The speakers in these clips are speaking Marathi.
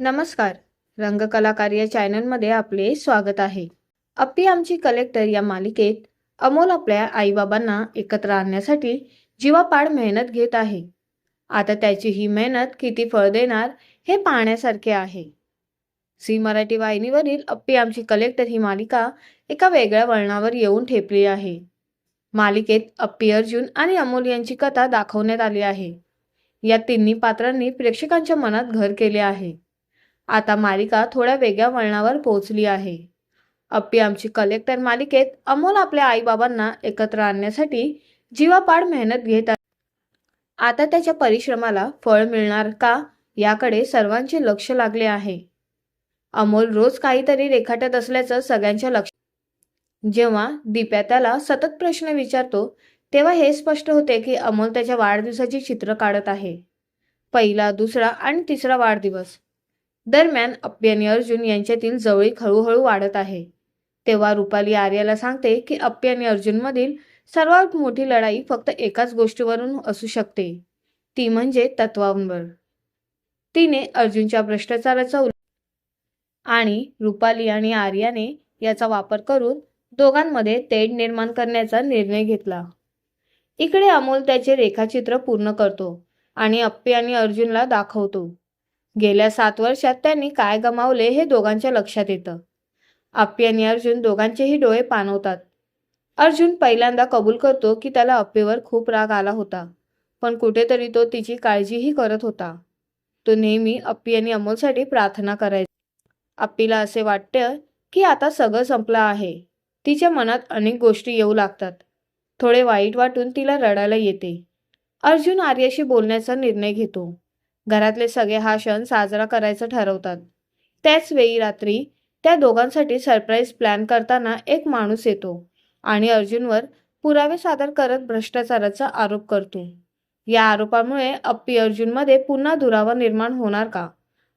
नमस्कार. रंगकलाकार या चॅनलमध्ये आपले स्वागत आहे. अप्पी आमची कलेक्टर या मालिकेत अमोल आपल्या आईबाबांना एकत्र आणण्यासाठी जीवापाड मेहनत घेत आहे. आता त्याची ही मेहनत किती फळ देणार हे पाहण्यासारखे आहे. सी मराठी वाहिनीवरील अप्पी आमची कलेक्टर ही मालिका एका वेगळ्या वळणावर येऊन ठेपली आहे. मालिकेत अप्पी अर्जुन आणि अमोल यांची कथा दाखवण्यात आली आहे. या तिन्ही पात्रांनी प्रेक्षकांच्या मनात घर केले आहे. आता मालिका थोड्या वेगळ्या वळणावर पोहोचली आहे. अप्पी आमची कलेक्टर मालिकेत अमोल आपल्या आईबाबांना एकत्र आणण्यासाठी जीवापाड मेहनत घेत आहे. आता त्याच्या परिश्रमाला फळ मिळणार का याकडे सर्वांचे लक्ष लागले आहे. अमोल रोज काहीतरी रेखाटत असल्याचं सगळ्यांच्या लक्ष जेव्हा दिप्या त्याला सतत प्रश्न विचारतो तेव्हा हे स्पष्ट होते की अमोल त्याच्या वाढदिवसाची चित्र काढत आहे. पहिला दुसरा आणि तिसरा वाढदिवस. दरम्यान अप्पी आणि अर्जुन यांच्यातील जवळीक हळूहळू वाढत आहे. तेव्हा रुपाली आर्याला सांगते की अप्पी आणि अर्जुनमधील सर्वात मोठी लढाई फक्त एकाच गोष्टीवरून असू शकते. ती म्हणजे तत्वांवर. तिने अर्जुनच्या भ्रष्टाचाराचा आणि रुपाली आणि आर्याने याचा वापर करून दोघांमध्ये तेढ निर्माण करण्याचा निर्णय घेतला. इकडे अमोल त्याचे रेखाचित्र पूर्ण करतो आणि अप्पी आणि अर्जुनला दाखवतो. गेल्या सात वर्षात त्यांनी काय गमावले हे दोघांच्या लक्षात येतं. अप्पी आणि अर्जुन दोघांचेही डोळे पाणवतात. अर्जुन पहिल्यांदा कबूल करतो की त्याला अप्पीवर खूप राग आला होता पण कुठेतरी तो तिची काळजीही करत होता. तो नेहमी अप्पी आणि अमोलसाठी प्रार्थना करायचा. अप्पीला असे वाटते की आता सगळं संपलं आहे. तिच्या मनात अनेक गोष्टी येऊ लागतात. थोडे वाईट वाटून तिला रडायला येते. अर्जुन आर्याशी बोलण्याचा निर्णय घेतो. घरातले सगळे हा क्षण साजरा करायचं ठरवतात. त्याच वेळी रात्री त्या दोघांसाठी सरप्राईज प्लॅन करताना एक माणूस येतो आणि अर्जुनवर पुरावे सादर करत भ्रष्टाचाराचा आरोप करतो. या आरोपामुळे अप्पी अर्जुनमध्ये पुन्हा दुरावा निर्माण होणार का?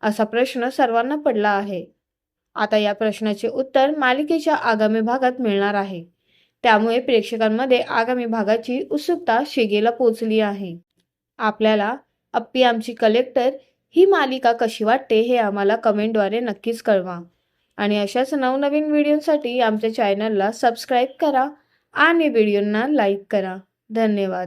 असा प्रश्न सर्वांना पडला आहे. आता या प्रश्नाचे उत्तर मालिकेच्या आगामी भागात मिळणार आहे. त्यामुळे प्रेक्षकांमध्ये आगामी भागाची उत्सुकता शिगेला पोचली आहे. आपल्याला अप्पी आमची कलेक्टर ही मालिका कशी वाटते हे आम्हाला कमेंटद्वारे नक्कीच कळवा. आणि अशाच नवनवीन व्हिडिओसाठी आमच्या चॅनलला सबस्क्राईब करा आणि व्हिडिओंना लाईक करा. धन्यवाद.